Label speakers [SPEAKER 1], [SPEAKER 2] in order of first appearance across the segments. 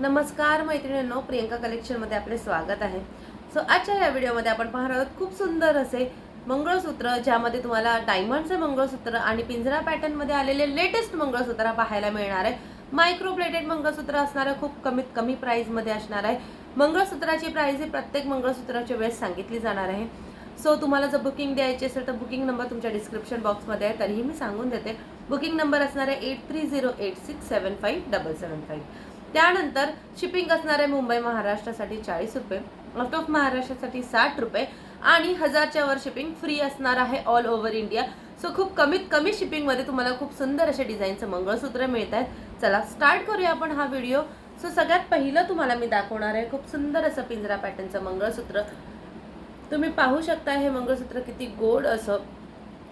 [SPEAKER 1] नमस्कार मैत्रिणींनो प्रियंका कलेक्शनमध्ये आपले स्वागत आहे. सो आजच्या या व्हिडिओमध्ये आपण पाहणार आहोत खूप सुंदर असे मंगळसूत्र ज्यामध्ये तुम्हाला डायमंडचे मंगळसूत्र आणि पिंजरा पॅटर्नमध्ये आलेले लेटेस्ट मंगळसूत्र पाहायला मिळणार आहे. मायक्रो प्लेटेड मंगळसूत्र असणारं खूप कमीत कमी प्राईजमध्ये असणार आहे. मंगळसूत्राची प्राईज ही प्रत्येक मंगळसूत्राच्या वेळेस सांगितली जाणार आहे. सो तुम्हाला जर बुकिंग द्यायची असेल तर बुकिंग नंबर तुमच्या डिस्क्रिप्शन बॉक्समध्ये आहे तरीही मी सांगून देते. बुकिंग नंबर असणार आहे eight three zero eight six seven five double seven five त्यानंतर शिपिंग असणार आहे मुंबई महाराष्ट्रासाठी चाळीस रुपये आउट ऑफ महाराष्ट्रासाठी साठ रुपये आणि हजारच्या वर शिपिंग फ्री असणार आहे ऑल ओव्हर इंडिया सो खूप कमीत कमी शिपिंगमध्ये तुम्हाला खूप सुंदर असे डिझाईनचं मंगळसूत्र मिळत आहेत चला स्टार्ट करूया आपण हा व्हिडिओ सो सगळ्यात पहिलं तुम्हाला मी दाखवणार आहे खूप सुंदर असं पिंजरा पॅटर्नचं मंगळसूत्र. तुम्ही पाहू शकता हे मंगळसूत्र किती गोड असं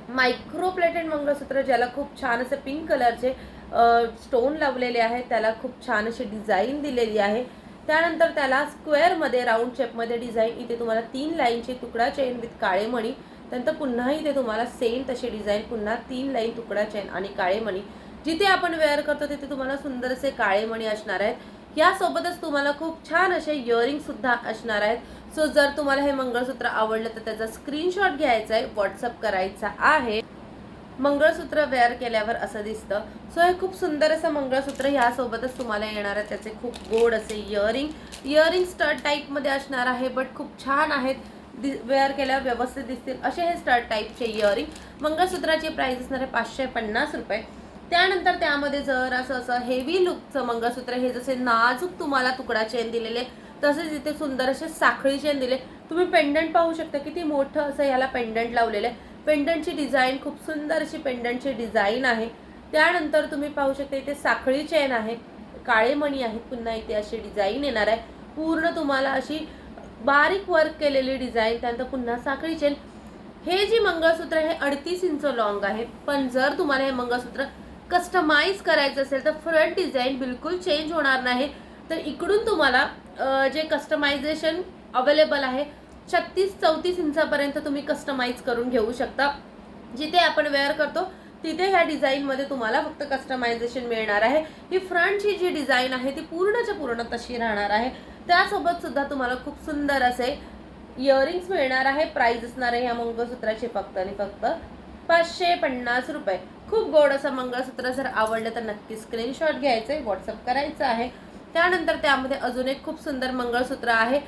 [SPEAKER 1] मायक्रो प्लेटेड मंगळसूत्र ज्याला खूप छान असे पिंक कलरचे स्टोन लावलेले आहे त्याला खूप छान अशी डिझाईन दिलेली आहे. त्यानंतर त्याला स्क्वेअरमध्ये राऊंड शेपमध्ये डिझाईन इथे तुम्हाला तीन लाईनचे तुकडा चेन विथ काळे मणी. त्यानंतर पुन्हा इथे तुम्हाला सेम तशी डिझाईन पुन्हा तीन लाईन तुकडा चेन आणि काळे मणी. जिथे आपण वेअर करतो तिथे तुम्हाला सुंदर असे काळे मणी असणार आहेत. यासोबतच तुम्हाला खूप छान असे इयरिंगसुद्धा असणार आहेत. सो जर तुम्हाला हे मंगळसूत्र आवडलं तर त्याचा स्क्रीनशॉट घ्यायचा आहे. व्हॉट्सअप करायचा आहे. मंगळसूत्र वेअर केल्यावर असं दिसतं. सो हे खूप सुंदर असं मंगळसूत्र ह्यासोबतच तुम्हाला येणार आहे. त्याचे खूप गोड असे इयरिंग इयरिंग स्टड टाईपमध्ये असणार आहे बट खूप छान आहेत. दि वेअर केल्यावर व्यवस्थित दिसतील. असे हे स्टड टाईपचे इयरिंग मंगळसूत्राची प्राईस असणार आहे पाचशे पन्नास रुपये. त्यानंतर त्यामध्ये जर असं असं हेवी लुकचं मंगळसूत्र हे जसे नाजूक तुम्हाला तुकडा चेन दिलेले तसेच इथे सुंदर असे साखळी चेन दिले तुम्ही पेंडंट पाहू शकता किती मोठं असं याला पेंडंट लावलेलं आहे. पेंडंटची डिझाईन खूप सुंदर अशी पेंडंटची डिझाईन आहे. त्यानंतर तुम्ही पाहू शकता इथे साखळी चेन आहे काळे मणी आहेत पुन्हा इथे अशी डिझाईन येणार आहे. पूर्ण तुम्हाला अशी बारीक वर्क केलेली डिझाईन त्यानंतर पुन्हा साखळी चेन. हे जी मंगळसूत्र हे अडतीस इंच लॉंग आहे. पण जर तुम्हाला हे मंगळसूत्र कस्टमाइज करायचं असेल तर फ्रंट डिझाईन बिलकुल चेंज होणार नाही. तर इकडून तुम्हाला जे कस्टमायझेशन अवेलेबल आहे छत्तीस चौतीस इंचापर्यंत तुम्ही कस्टमाइज करून घेऊ शकता. जिथे आपण वेअर करतो तिथे ह्या डिझाईनमध्ये तुम्हाला फक्त कस्टमायझेशन मिळणार आहे. ही फ्रंटची जी डिझाईन आहे ती पूर्णच्या पूर्ण तशी राहणार आहे. त्यासोबत सुद्धा तुम्हाला खूप सुंदर असे इयरिंग्स मिळणार आहे. प्राईज असणार आहे ह्या मंगळसूत्राची फक्त आणि फक्त पाचशे पन्नास रुपये. खूप गोड असं मंगळसूत्र जर आवडलं तर नक्की स्क्रीनशॉट घ्यायचं आहे व्हॉट्सअप करायचं आहे. त्यानंतर त्यामध्ये अजून एक खूप सुंदर मंगळसूत्र आहे.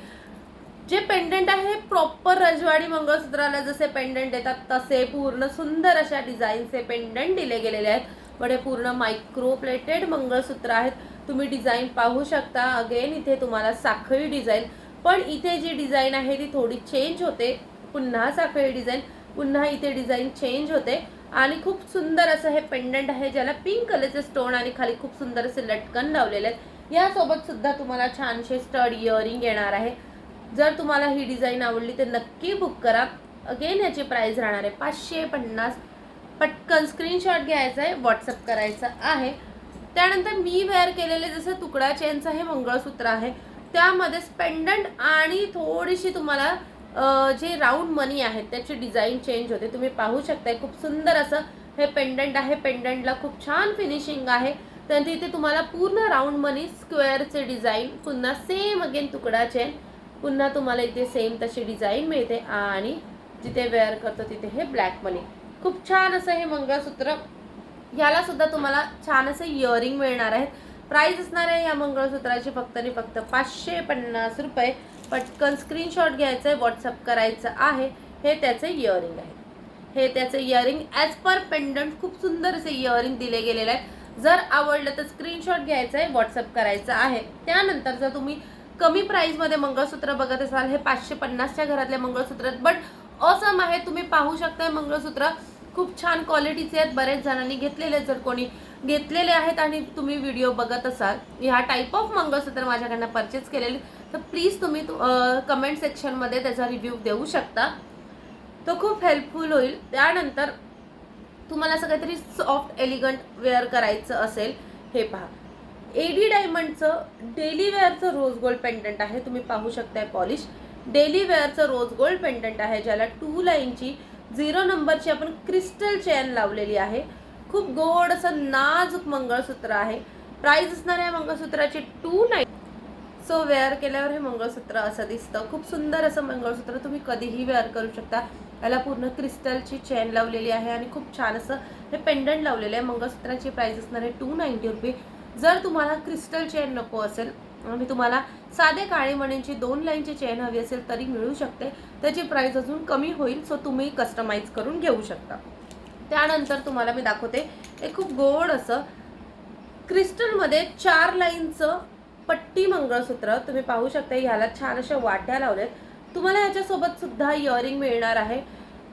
[SPEAKER 1] जे पेंडंट आहे प्रॉपर रजवाडी मंगळसूत्राला जसे पेंडंट देतात तसे पूर्ण सुंदर अशा डिझाईनचे पेंडंट दिले गेलेले आहेत. पण हे पूर्ण मायक्रो प्लेटेड मंगळसूत्र आहेत. तुम्ही डिझाईन पाहू शकता. अगेन इथे तुम्हाला साखळी डिझाईन पण इथे जी डिझाईन आहे ती थोडी चेंज होते. पुन्हा साखळी डिझाईन पुन्हा इथे डिझाईन चेंज होते. आणि खूप सुंदर असं हे पेंडंट आहे ज्याला पिंक कलरचे स्टोन आणि खाली खूप सुंदर असे लटकन लावलेले आहेत. यासोबत सुद्धा तुम्हाला छानसे स्टड इयरिंग येणार आहे. जर तुम्हाला ही डिझाईन आवडली तर नक्की बुक करा. अगेन याची प्राईज राहणार आहे पाचशे पन्नास पटकन स्क्रीनशॉट घ्यायचा आहे व्हॉट्सअप करायचं आहे. त्यानंतर मी वेअर केलेले जसं तुकडा चेनचं हे मंगळसूत्र आहे. त्यामध्ये स्पेंडंट आणि थोडीशी तुम्हाला जे राऊंड मनी आहेत त्याची डिझाईन चेंज होते. तुम्ही पाहू शकताय खूप सुंदर असं हे पेंडंट आहे. पेंडंटला खूप छान फिनिशिंग आहे. त्यानंतर इथे तुम्हाला पूर्ण राऊंड मनी स्क्वेअरचे डिझाईन पुन्हा सेम अगेन तुकडा चेन पुन्हा तुम्हाला इथे सेम तशी डिझाईन मिळते आणि जिथे वेअर करतो तिथे हे ब्लॅक मनी खूप छान असं हे मंगळसूत्र. याला सुद्धा तुम्हाला छान असं इयरिंग मिळणार आहेत. प्राईस असणार आहे या मंगळसूत्राची फक्त आणि फक्त पाचशे पन्नास रुपये. पटकन स्क्रीनशॉट घ्यायचं आहे व्हॉट्सअप करायचं आहे. हे त्याचे इयरिंग आहे. हे त्याचे इयरिंग ॲज पर पेंडंट खूप सुंदर असे इयरिंग दिले गेलेले आहेत. जर आवडलं तर स्क्रीनशॉट घ्यायचा आहे व्हॉट्सअप करायचं आहे. त्यानंतर जर तुम्ही कमी प्राईजमध्ये मंगळसूत्र बघत असाल हे पाचशे पन्नासच्या घरातले मंगळसूत्र आहेत. बट असम आहे तुम्ही पाहू शकताय मंगळसूत्र. खूप छान क्वालिटीचे आहेत बरेच जणांनी घेतलेले आहेत. जर कोणी घेतलेले आहेत आणि तुम्ही व्हिडिओ बघत असाल ह्या टाईप ऑफ मंगळसूत्र माझ्याकडनं परचेस केलेले तर प्लीज तुम्ही कमेंट सेक्शनमध्ये त्याचा रिव्ह्यू देऊ शकता. तो खूप हेल्पफुल होईल. त्यानंतर तुम्हाला असं काहीतरी सॉफ्ट एलिगंट वेअर करायचं असेल हे पहा. एडी डायमंडचं डेली वेअरचं रोज गोल्ड पेंडंट आहे. तुम्ही पाहू शकताय पॉलिश डेली वेअरचं रोज गोल्ड पेंडंट आहे ज्याला टू लाईनची झिरो नंबरची आपण क्रिस्टल चेन लावलेली आहे. खूप गोड असं नाजूक मंगळसूत्र आहे. प्राईज असणार आहे मंगळसूत्राची टू नाईन सो वेअर केल्यावर हे मंगळसूत्र असं दिसतं. खूप सुंदर असं मंगळसूत्र तुम्ही कधीही वेअर करू शकता. याला पूर्ण क्रिस्टलची चेन लावलेली आहे आणि खूप छान असं हे पेंडंट लावलेलं आहे. मंगळसूत्राची प्राईज असणार आहे टू नाईन्टी रुपये. जर तुम्हाला क्रिस्टल चेन नको असेल आणि तुम्हाला साधे काळे मण्यांची दोन लाईनची चेन हवी असेल तरी मिळू शकते. त्याची प्राईस अजून कमी होईल सो तुम्ही कस्टमाइज करून घेऊ शकता. त्यानंतर तुम्हाला मी दाखवते एक खूप गोड असं क्रिस्टलमध्ये चार लाईनचं पट्टी मंगळसूत्र तुम्ही पाहू शकता ह्याला छान अशा वाट्या लावल्यात. तुम्हाला ह्याच्यासोबत सुद्धा इयरिंग मिळणार आहे.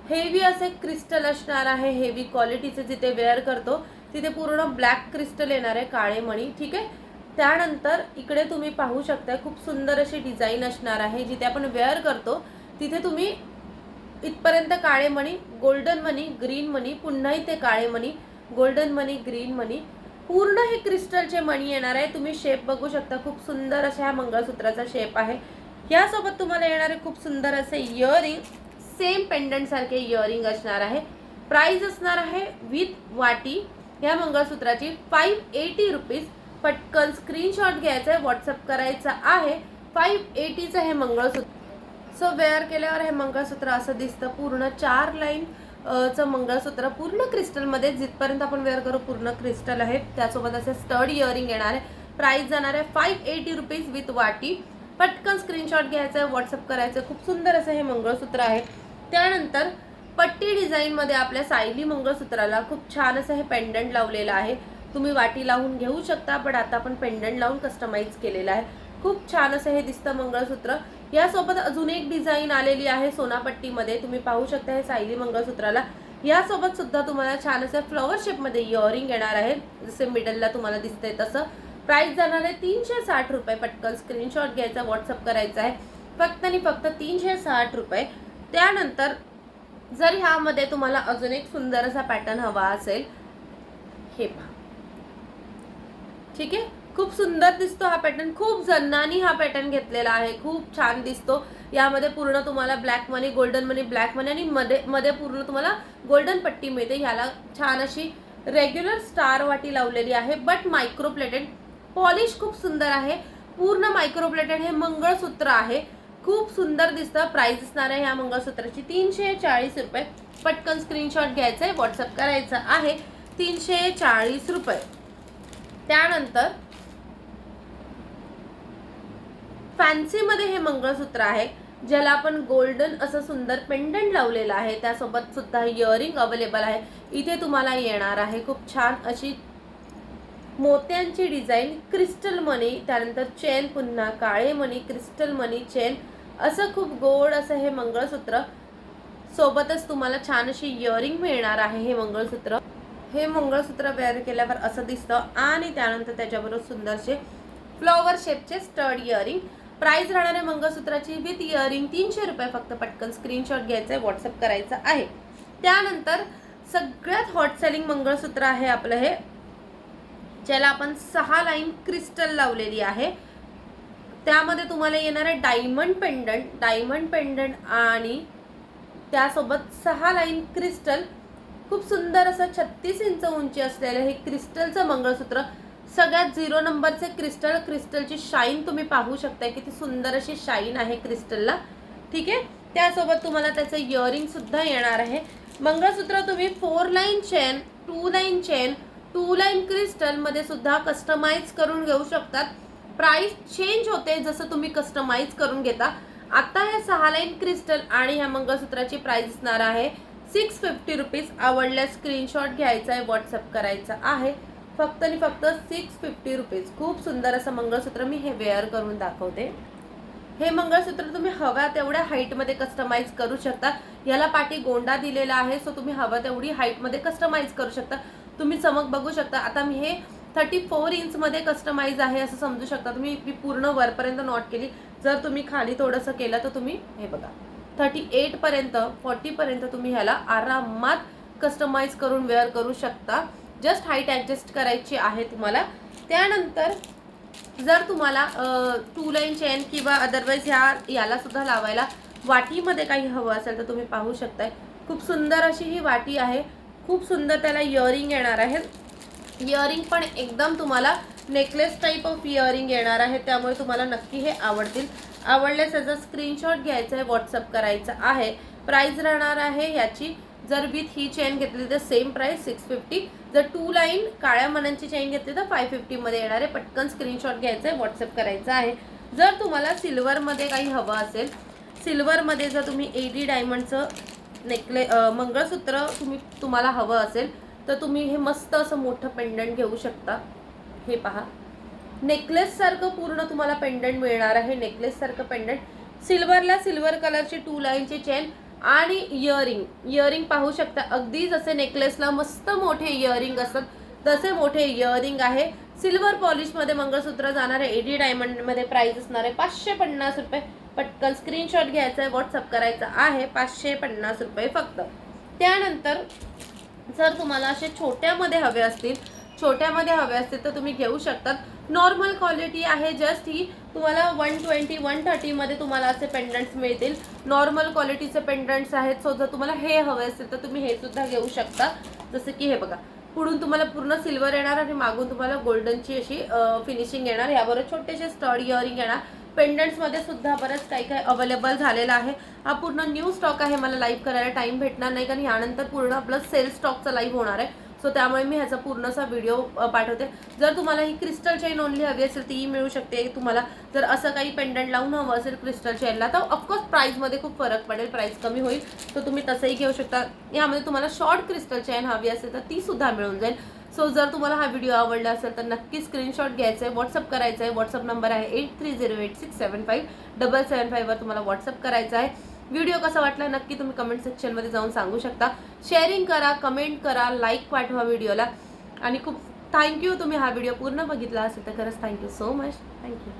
[SPEAKER 1] हेवी असे क्रिस्टल असणार आहे हेवी क्वालिटीचे जिथे वेअर करतो तिथे पूर्ण ब्लॅक क्रिस्टल येणार आहे काळे मणी ठीक आहे? त्यानंतर इकडे तुम्ही पाहू शकता खूप सुंदर अशी डिझाईन असणार आहे जिथे आपण वेअर करतो तिथे तुम्ही इथपर्यंत काळे मणी गोल्डन मनी ग्रीन मनी पुन्हा इथे काळे मणी गोल्डन मनी ग्रीन मनी पूर्ण हे क्रिस्टलचे मणी येणार आहे. तुम्ही शेप बघू शकता खूप सुंदर अशा ह्या मंगळसूत्राचा शेप आहे. यासोबत तुम्हाला येणारे खूप सुंदर असे इयरिंग सेम पेंडंटसारखे इयरिंग असणार आहे. प्राईज असणार आहे विथ वाटी या मंगळसूत्राची फाईव्ह एटी रुपीज पटकन स्क्रीनशॉट घ्यायचा आहे व्हॉट्सअप करायचा आहे. फाईव्ह एटीचं हे मंगळसूत्र. सो वेअर केल्यावर हे मंगळसूत्र असं दिसतं. पूर्ण चार लाईन चं मंगळसूत्र पूर्ण क्रिस्टलमध्ये जिथपर्यंत आपण वेअर करू पूर्ण क्रिस्टल आहे. त्यासोबत असे स्टड इयरिंग येणार आहे. प्राईस जाणार आहे फाईव्ह एटी रुपीज विथ वाटी. पटकन स्क्रीनशॉट घ्यायचं आहे व्हॉट्सअप करायचं खूप सुंदर असं हे मंगळसूत्र आहे. त्यानंतर पट्टी डिझाईनमध्ये आपल्या सायली मंगळसूत्राला खूप छान असं हे पेंडंट लावलेलं आहे. तुम्ही वाटी लावून घेऊ शकता पण आता आपण पेंडंट लावून कस्टमाइज केलेलं आहे. खूप छान असं हे दिसतं मंगळसूत्र. यासोबत अजून एक डिझाईन आलेली आहे सोनापट्टीमध्ये. तुम्ही पाहू शकता हे सायली मंगळसूत्राला. यासोबत सुद्धा तुम्हाला छान असं फ्लॉवर शेपमध्ये इयरिंग येणार आहे. जसे मिडलला तुम्हाला दिसतंय तसं. प्राइस जाणार आहे तीनशे साठ रुपये. पटकन स्क्रीनशॉट घ्यायचा व्हॉट्सअप करायचा आहे. फक्त आणि फक्त तीनशे साठ रुपये. त्यानंतर जर ह्यामध्ये तुम्हाला अजून एक सुंदर असा पॅटर्न हवा असेल हे पहा. ठीक आहे? खूप सुंदर दिसतो हा पॅटर्न खूप जणांनी हा पॅटर्न घेतलेला आहे खूप छान दिसतो. यामध्ये पूर्ण तुम्हाला ब्लॅक मनी गोल्डन मनी ब्लॅक मनी आणि मध्ये मध्ये पूर्ण तुम्हाला गोल्डन पट्टी मिळते. ह्याला छान अशी रेग्युलर स्टार वाटी लावलेली आहे बट मायक्रो प्लेटेड पॉलिश खूप सुंदर आहे. पूर्ण मायक्रो प्लेटेड हे मंगळसूत्र आहे. खूप सुंदर दिसतं. प्राइस असणार आहे ह्या मंगळसूत्राची. तीनशे चाळीस रुपये. पटकन स्क्रीनशॉट घ्यायचा आहे व्हॉट्सअप करायचं आहे. तीनशे चाळीस रुपये. त्यानंतर फॅन्सीमध्ये हे मंगळसूत्र आहे ज्याला आपण गोल्डन असं सुंदर पेंडंट लावलेलं आहे. त्यासोबत सुद्धा इयरिंग अवेलेबल आहे. इथे तुम्हाला येणार आहे खूप छान अशी मोत्यांची डिझाईन क्रिस्टल मनी त्यानंतर चेन पुन्हा काळे मनी क्रिस्टल मनी चेन असं खूप गोड असं हे मंगळसूत्र सोबतच तुम्हाला छान अशी इयरिंग मिळणार आहे हे मंगळसूत्र. हे मंगळसूत्र वेअर केल्यावर असं दिसतं आणि त्यानंतर त्याच्याबरोबर सुंदरसे फ्लॉवर शेपचे स्टड इयरिंग प्राईज राहणार मंगळसूत्राची विथ इयरिंग तीनशे रुपये फक्त पटकन स्क्रीनशॉट घ्यायचा आहे व्हॉट्सअप करायचं आहे. त्यानंतर सगळ्यात हॉट सेलिंग मंगळसूत्र आहे आपलं हे ज्याला आपण सहा लाईन क्रिस्टल लावलेली आहे. त्यामध्ये तुम्हाला येणार आहे डायमंड पेंडंट डायमंड पेंडंट आणि त्यासोबत सहा लाईन क्रिस्टल खूप सुंदर असं छत्तीस इंच उंची असलेलं हे क्रिस्टलचं मंगळसूत्र. सगळ्यात झिरो नंबरचे क्रिस्टल क्रिस्टलची शाईन तुम्ही पाहू शकता किती सुंदर अशी शाईन आहे क्रिस्टलला ठीक आहे? त्यासोबत तुम्हाला त्याचं इयरिंग सुद्धा येणार आहे. मंगळसूत्र तुम्ही four line chain two line chain two line क्रिस्टलमध्ये सुद्धा कस्टमाइज करून घेऊ शकतात. प्राइस चेंज होते जसं तुम्ही कस्टमाइज करून घेता. आता ह्या सहा लाईन क्रिस्टल आणि ह्या मंगळसूत्राची प्राइस असणार आहे. सिक्स फिफ्टी रुपीज आवडल्यास स्क्रीनशॉट घ्यायचा आहे व्हॉट्सअप करायचा आहे. फक्त आणि फक्त सिक्स फिफ्टी रुपीज खूप सुंदर असं मंगळसूत्र मी हे वेअर करून दाखवते. हे मंगळसूत्र तुम्ही हव्या तेवढ्या हाईटमध्ये कस्टमाइज करू शकता. याला पाठी गोंडा दिलेला आहे सो तुम्ही हवं तेवढी हाईटमध्ये कस्टमाइज करू शकता. तुम्ही चमक बघू शकता. आता मी हे थर्टी फोर इंचमध्ये कस्टमाइज आहे असं समजू शकता. तुम्ही मी पूर्ण वरपर्यंत नॉट केली. जर तुम्ही खाली थोडंसं केलं तर तुम्ही हे बघा. थर्टी एटपर्यंत फॉर्टीपर्यंत तुम्ही ह्याला आरामात कस्टमाइज करून वेअर करू शकता. जस्ट हाईट ॲडजस्ट करायची आहे तुम्हाला. त्यानंतर जर तुम्हाला टू लाईन चेन किंवा अदरवाईज ह्या याला सुद्धा लावायला वाटीमध्ये काही हवं असेल तर तुम्ही पाहू शकताय. खूप सुंदर अशी ही वाटी आहे. खूप सुंदर त्याला इयरिंग येणार आहे. इयरिंग पण एकदम तुम्हाला नेकलेस टाईप ऑफ इयरिंग येणार आहे त्यामुळे तुम्हाला नक्की हे आवडतील. आवडल्यास याचा स्क्रीनशॉट घ्यायचा आहे व्हॉट्सअप करायचा आहे. प्राईज राहणार आहे याची जर विथ ही चेन घेतली तर सेम प्राईस सिक्स फिफ्टी जर टू लाईन काळ्या मनांची चेन घेतली तर फाय फिफ्टीमध्ये येणार आहे. पटकन स्क्रीनशॉट घ्यायचा आहे व्हॉट्सअप करायचा आहे. जर तुम्हाला सिल्वरमध्ये काही हवं असेल सिल्वरमध्ये जर तुम्ही ए डी डायमंडचं नेकले मंगळसूत्र तुम्ही तुम्हाला हवं असेल तर तुम्ही हे मस्त असं मोठं पेंडंट घेऊ शकता. हे पहा. नेकलेससारखं पूर्ण तुम्हाला पेंडंट मिळणार आहे. नेकलेससारखं पेंडंट सिल्वरला सिल्वर कलरची टू लाईनची चेन आणि इयरिंग इयरिंग पाहू शकता. अगदी जसे नेकलेसला मस्त मोठे इयरिंग असतात तसे मोठे इयरिंग आहे. सिल्वर पॉलिशमध्ये मंगळसूत्र जाणार आहे. एडी डायमंडमध्ये प्राइस असणार आहे पाचशे पन्नास रुपये. पटकन स्क्रीनशॉट घ्यायचा आहे. व्हॉट्सअप करायचा आहे. पाचशे पन्नास रुपये फक्त. त्यानंतर जर तुम्हाला असे छोट्यामध्ये हवे असतील छोट्यामध्ये हवे असतील तर तुम्ही घेऊ शकतात. नॉर्मल क्वालिटी आहे जस्ट ही. तुम्हाला वन ट्वेंटी वन थर्टीमध्ये तुम्हाला असे पेंडंट्स मिळतील. नॉर्मल क्वालिटीचे पेंडंट्स आहेत. सो जर तुम्हाला हे हवे असतील तर तुम्ही हे सुद्धा घेऊ शकता. जसं की हे बघा. पुढून तुम्हाला पूर्ण सिल्वर येणार आणि मागून तुम्हाला गोल्डनची अशी फिनिशिंग येणार. याबरोबर छोटेसे स्टड इयरिंग येणार. पेंडंट्समध्ये सुद्धा बरंच काही काही अवेलेबल झालेलं आहे. हा पूर्ण न्यू स्टॉक आहे मला लाईव्ह करायला टाईम भेटणार नाही कारण यानंतर पूर्ण आपलं सेल स्टॉकचा लाईव्ह होणार आहे. सो त्यामुळे मी ह्याचा पूर्णसा व्हिडिओ पाठवते. जर तुम्हाला ही क्रिस्टल चेन ओनली हवी असेल तीही मिळू शकते. तुम्हाला जर असं काही पेंडंट लावून हवं असेल क्रिस्टल चेनला तर ऑफकोर्स प्राईजमध्ये खूप फरक पडेल प्राईस कमी होईल. तर तुम्ही तसंही घेऊ शकता. यामध्ये तुम्हाला शॉर्ट क्रिस्टल चेन हवी असेल तर ती सुद्धा मिळून जाईल. सो जर तुम्हाला हा व्हिडिओ आवडला असेल तर नक्की स्क्रीनशॉट घ्यायचा आहे व्हॉट्सअप करायचा आहे व्हॉट्सअप नंबर आहे eight three zero eight six seven five double seven फाईव्हवर तुम्हाला व्हॉट्सअप करायचा आहे. व्हिडिओ कसा वाटला नक्की तुम्ही कमेंट सेक्शनमध्ये जाऊन सांगू शकता. शेअरिंग करा कमेंट करा लाईक पाठवा व्हिडिओला आणि खूप थँक्यू तुम्ही हा व्हिडिओ पूर्ण बघितला असेल तर खरंच थँक्यू सो मच थँक्यू